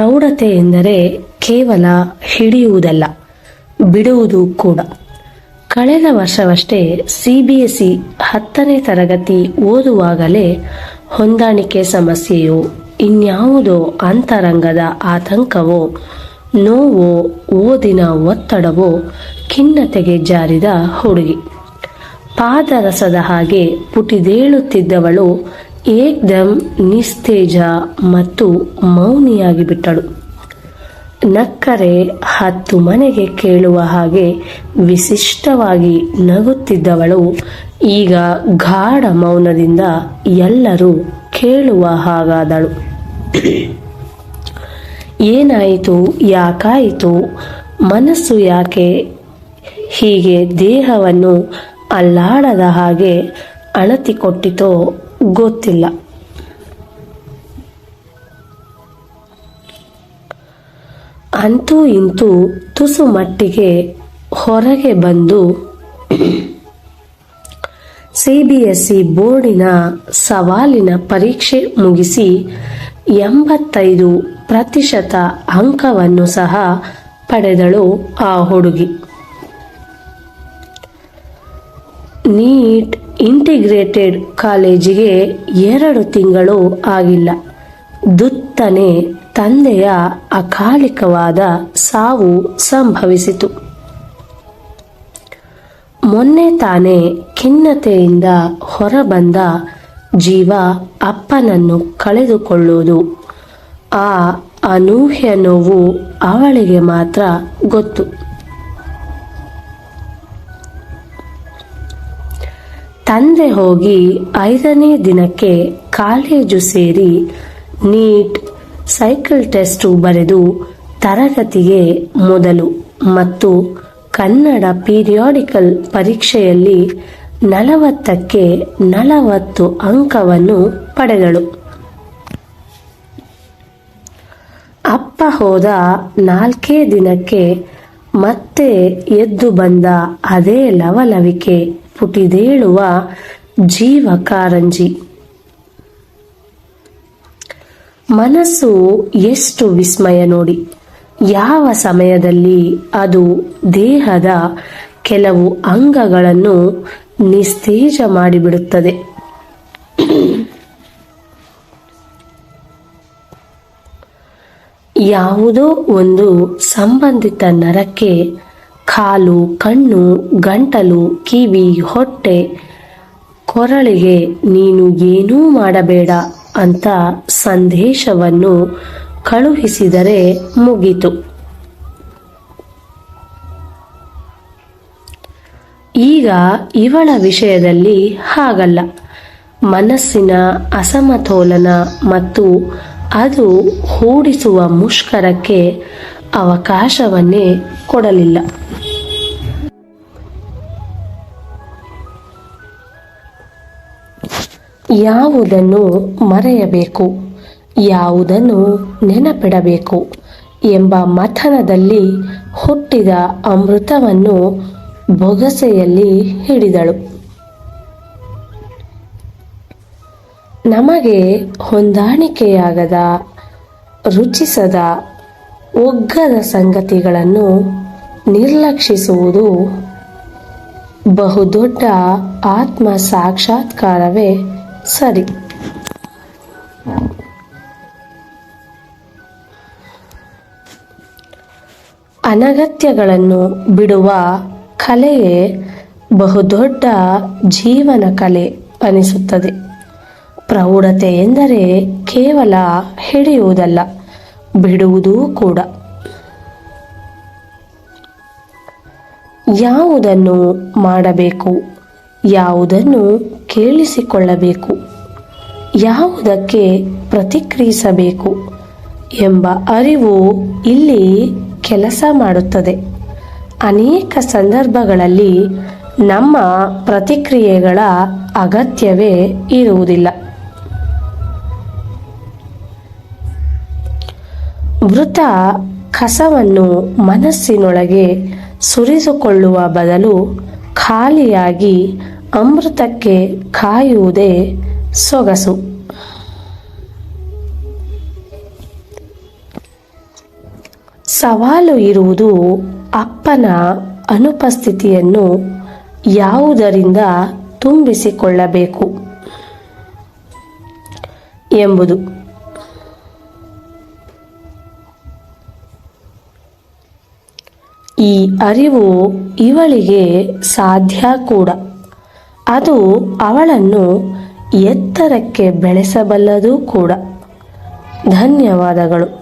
ಪ್ರೌಢತೆ ಎಂದರೆ ಕೇವಲ ಹಿಡಿಯುವುದಲ್ಲ, ಬಿಡುವುದು ಕೂಡ. ಕಳೆದ ವರ್ಷವಷ್ಟೇ ಸಿ ಬಿ ಎಸ್ ಇ ಹತ್ತನೇ ತರಗತಿ ಓದುವಾಗಲೇ ಹೊಂದಾಣಿಕೆ ಸಮಸ್ಯೆಯೋ, ಇನ್ಯಾವುದೋ ಅಂತರಂಗದ ಆತಂಕವೋ, ನೋವೋ, ಓದಿನ ಒತ್ತಡವೋ, ಖಿನ್ನತೆಗೆ ಜಾರಿದ ಹುಡುಗಿ. ಪಾದರಸದ ಹಾಗೆ ಪುಟಿದೇಳುತ್ತಿದ್ದವಳು ಏಕ್ದಮ್ ನಿಸ್ತೇಜ ಮತ್ತು ಮೌನಿಯಾಗಿ ಬಿಟ್ಟಳು. ನಕ್ಕರೆ ಹತ್ತು ಮನೆಗೆ ಕೇಳುವ ಹಾಗೆ ವಿಶಿಷ್ಟವಾಗಿ ನಗುತ್ತಿದ್ದವಳು. ಈಗ ಗಾಢ ಮೌನದಿಂದ ಎಲ್ಲರೂ ಕೇಳುವ ಹಾಗಾದಳು. ಏನಾಯಿತು? ಯಾಕಾಯಿತು? ಮನಸ್ಸು ಯಾಕೆ ಹೀಗೆ ದೇಹವನ್ನು ಅಲ್ಲಾಡದ ಹಾಗೆ ಅಣತಿಕೊಟ್ಟಿತೋ ಗೊತ್ತಿಲ್ಲ. ಅಂತೂ ಇಂತೂ ತುಸು ಮಟ್ಟಿಗೆ ಹೊರಗೆ ಬಂದು ಸಿಬಿಎಸ್ಇ ಬೋರ್ಡಿನ ಸವಾಲಿನ ಪರೀಕ್ಷೆ ಮುಗಿಸಿ ಎಂಬತ್ತೈದು ಪ್ರತಿಶತ ಅಂಕವನ್ನು ಸಹ ಪಡೆದಳು ಆ ಹುಡುಗಿ. ನೀಟ್ ಇಂಟಿಗ್ರೇಟೆಡ್ ಕಾಲೇಜಿಗೆ ಎರಡು ತಿಂಗಳು ಆಗಿಲ್ಲ. ದುತ್ತನೆ ತಂದೆಯ ಅಕಾಲಿಕವಾದ ಸಾವು ಸಂಭವಿಸಿತು. ಮೊನ್ನೆ ತಾನೇ ಖಿನ್ನತೆಯಿಂದ ಹೊರಬಂದ ಜೀವ ಅಪ್ಪನನ್ನು ಕಳೆದುಕೊಳ್ಳುವುದು. ಆ ಅನೂಹ್ಯ ನೋವು ಅವಳಿಗೆ ಮಾತ್ರ ಗೊತ್ತು. ತಂದೆ ಹೋಗಿ ಐದನೇ ದಿನಕ್ಕೆ ಕಾಲೇಜು ಸೇರಿ ನೀಟ್ ಸೈಕಲ್ ಟೆಸ್ಟ್ ಬರೆದು ತರಗತಿಗೆ ಮೊದಲು ಮತ್ತು ಕನ್ನಡ ಪೀರಿಯಾಡಿಕಲ್ ಪರೀಕ್ಷೆಯಲ್ಲಿ ನಲವತ್ತಕ್ಕೆ ನಲವತ್ತು ಅಂಕವನ್ನು ಪಡೆದಳು. ಅಪ್ಪ ಹೋದ ನಾಲ್ಕೇ ದಿನಕ್ಕೆ ಮತ್ತೆ ಎದ್ದು ಬಂದ ಅದೇ ಲವಲವಿಕೆ. ಪುಟಿದೇಳುವ ಜೀವ ಕಾರಂಜಿ ಮನಸ್ಸು ಎಷ್ಟು ವಿಸ್ಮಯ ನೋಡಿ. ಯಾವ ಸಮಯದಲ್ಲಿ ಅದು ದೇಹದ ಕೆಲವು ಅಂಗಗಳನ್ನು ನಿಸ್ತೇಜ ಮಾಡಿಬಿಡುತ್ತದೆ. ಯಾವುದೋ ಒಂದು ಸಂಬಂಧಿತ ನರಕ್ಕೆ ಕಾಲು, ಕಣ್ಣು, ಗಂಟಲು, ಕಿವಿ, ಹೊಟ್ಟೆ, ಕೊರಳಿಗೆ ನೀನು ಏನೂ ಮಾಡಬೇಡ ಅಂತ ಸಂದೇಶವನ್ನು ಕಳುಹಿಸಿದರೆ ಮುಗಿತು. ಈಗ ಇವಳ ವಿಷಯದಲ್ಲಿ ಹಾಗಲ್ಲ. ಮನಸ್ಸಿನ ಅಸಮತೋಲನ ಮತ್ತು ಅದು ಹೂಡಿಸುವ ಮುಷ್ಕರಕ್ಕೆ ಅವಕಾಶವನ್ನೇ ಕೊಡಲಿಲ್ಲ. ಯಾವುದನ್ನು ಮರೆಯಬೇಕು, ಯಾವುದನ್ನು ನೆನಪಿಡಬೇಕು ಎಂಬ ಮಥನದಲ್ಲಿ ಹುಟ್ಟಿದ ಅಮೃತವನ್ನು ಬೊಗಸೆಯಲ್ಲಿ ಹಿಡಿದಳು. ನಮಗೆ ಹೊಂದಾಣಿಕೆಯಾಗದ, ರುಚಿಸದ, ಒಗ್ಗದ ಸಂಗತಿಗಳನ್ನು ನಿರ್ಲಕ್ಷಿಸುವುದು ಬಹುದೊಡ್ಡ ಆತ್ಮ ಸಾಕ್ಷಾತ್ಕಾರವೇ ಸರಿ. ಅನಗತ್ಯಗಳನ್ನು ಬಿಡುವ ಕಲೆಯೇ ಬಹುದೊಡ್ಡ ಜೀವನ ಕಲೆ ಅನಿಸುತ್ತದೆ. ಪ್ರೌಢತೆ ಎಂದರೆ ಕೇವಲ ಹಿಡಿಯುವುದಲ್ಲ, ಬಿಡುವುದೂ ಕೂಡ. ಯಾವುದನ್ನು ಮಾಡಬೇಕು? ಯಾವುದನ್ನು ಕೇಳಿಸಿಕೊಳ್ಳಬೇಕು? ಯಾವುದಕ್ಕೆ ಪ್ರತಿಕ್ರಿಯಿಸಬೇಕು? ಎಂಬ ಅರಿವು ಇಲ್ಲಿ ಕೆಲಸ ಮಾಡುತ್ತದೆ. ಅನೇಕ ಸಂದರ್ಭಗಳಲ್ಲಿ ನಮ್ಮ ಪ್ರತಿಕ್ರಿಯೆಗಳ ಅಗತ್ಯವೇ ಇರುವುದಿಲ್ಲ. ಮೃತ ಕಸವನ್ನು ಮನಸ್ಸಿನೊಳಗೆ ಸುರಿಸಿಕೊಳ್ಳುವ ಬದಲು ಖಾಲಿಯಾಗಿ ಅಮೃತಕ್ಕೆ ಕಾಯುವುದೇ ಸೊಗಸು. ಸವಾಲು ಇರುವುದು ಅಪ್ಪನ ಅನುಪಸ್ಥಿತಿಯನ್ನು ಯಾವುದರಿಂದ ತುಂಬಿಸಿಕೊಳ್ಳಬೇಕು ಎಂಬುದು. ಈ ಅರಿವು ಇವಳಿಗೆ ಸಾಧ್ಯ ಕೂಡ. ಅದು ಅವಳನ್ನು ಎತ್ತರಕ್ಕೆ ಬೆಳೆಸಬಲ್ಲದು ಕೂಡ. ಧನ್ಯವಾದಗಳು.